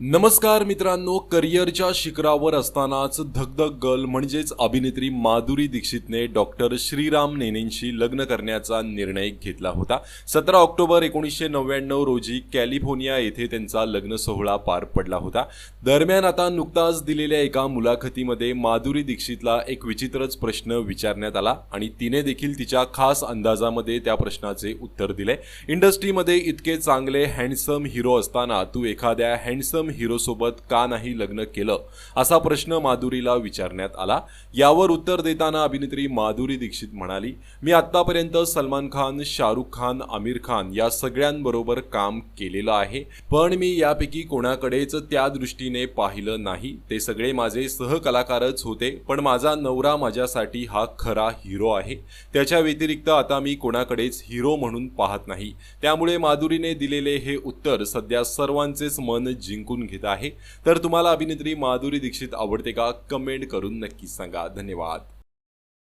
नमस्कार मित्रांनो करिअरच्या शिखरावर असतानाच धगधग गर्ल म्हणजेच अभिनेत्री माधुरी दीक्षितने डॉक्टर श्रीराम नेनेंशी लग्न करण्याचा निर्णय घेतला होता. सतरा ऑक्टोबर एकोणीसशे नव्याण्णव रोजी कॅलिफोर्निया येथे त्यांचा लग्न सोहळा पार पडला होता. दरम्यान आता नुकताच दिलेल्या एका मुलाखतीमध्ये माधुरी दीक्षितला एक विचित्रच प्रश्न विचारण्यात आला आणि तिने देखील तिच्या खास अंदाजामध्ये त्या प्रश्नाचे उत्तर दिले. इंडस्ट्रीमध्ये इतके चांगले हँडसम हिरो असताना तू एखाद्या हँडसम हिरोसोबत का नाही लग्न केलं? असा प्रश्न माधुरीला विचारण्यात आला. यावर उत्तर देताना अभिनेत्री माधुरी दीक्षित म्हणाली मी आत्तापर्यंत सलमान खान शाहरुख खान आमिर खान या सगळ्यांबरोबर काम केलेलं आहे. पण मी यापैकी कोणाकडेच त्या दृष्टीने पाहिलं नाही. ते सगळे माझे सहकलाकारच होते पण माझा नवरा माझ्यासाठी हा खरा हिरो आहे. त्याच्या व्यतिरिक्त आता मी कोणाकडेच हिरो म्हणून पाहत नाही. त्यामुळे माधुरीने दिलेले हे उत्तर सध्या सर्वांचेच मन जिंकून घेत आहे. तर तुम्हाला अभिनेत्री माधुरी दीक्षित आवडते का? कमेंट करून नक्की सांगा. धन्यवाद.